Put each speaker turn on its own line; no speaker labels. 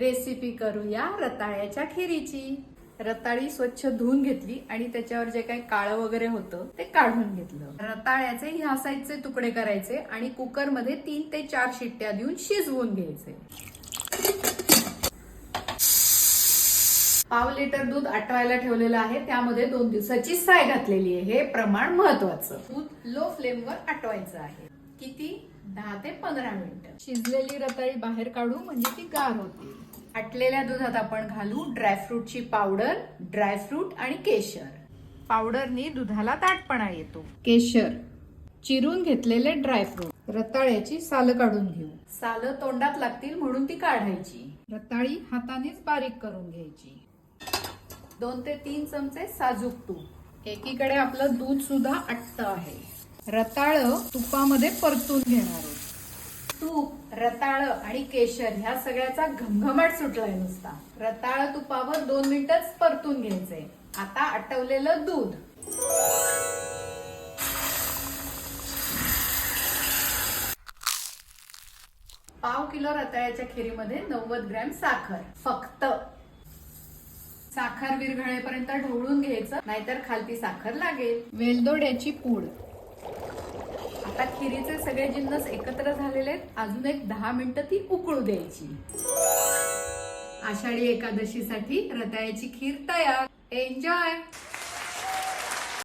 Recipe करूया रताळ्याच्या खिरीची. रताळी स्वच्छ धुवून घेतली आणि त्याच्यावर जे काही काळं वगैरे होतं ते काढून घेतलं. रताळ्याचे ह्या साईजचे तुकडे करायचे आणि कुकरमध्ये तीन ते चार शिट्ट्या देऊन शिजवून घ्यायचे. पाव लिटर दूध आटवायला ठेवलेलं आहे. त्यामध्ये दोन दिवसाची साय घातलेली आहे. हे प्रमाण महत्वाचं. दूध लो फ्लेमवर आटवायचं आहे. किती? दहा ते पंधरा मिनिटं. शिजलेली रताळी बाहेर काढू म्हणजे ती गार होतील आटलेल्या दुधात आपण घालू ड्रायफ्रूटची पावडर ड्रायफ्रूट आणि केशर. पावडरनी दुधाला दाटपणा येतो. केशर. चिरून घेतलेले ड्रायफ्रूट रताळ्याची सालं काढून घेऊ. सालं तोंडात लागतील म्हणून ती काढायची. रताळी हातानेच बारीक करून घ्यायची. दोन ते तीन चमचे साजूक तूप. एकीकडे आपलं दूध सुद्धा आटत आहे. रताळ तुपामध्ये परतून घेणार आहोत. तूप रताळ आणि केशर ह्या सगळ्याचा घमघमाट सुटलाय नुसता. रताळ तुपावर दोन मिनिटच परतून घ्यायचंय. आता आटवलेलं दूध. पाव किलो रताळ्याच्या खिरीमध्ये नव्वद ग्रॅम साखर फक्त. साखर विरघळेपर्यंत ढवळून घ्यायचं नाहीतर खालती साखर लागेल. वेलदोड्याची पूड. आता खिरीचे सगळे जिन्नस एकत्र झालेले आहेत. अजून एक दहा मिनिटं ती उकळू द्यायची. आषाढी एकादशीसाठी रताळ्याची खीर तयार. एन्जॉय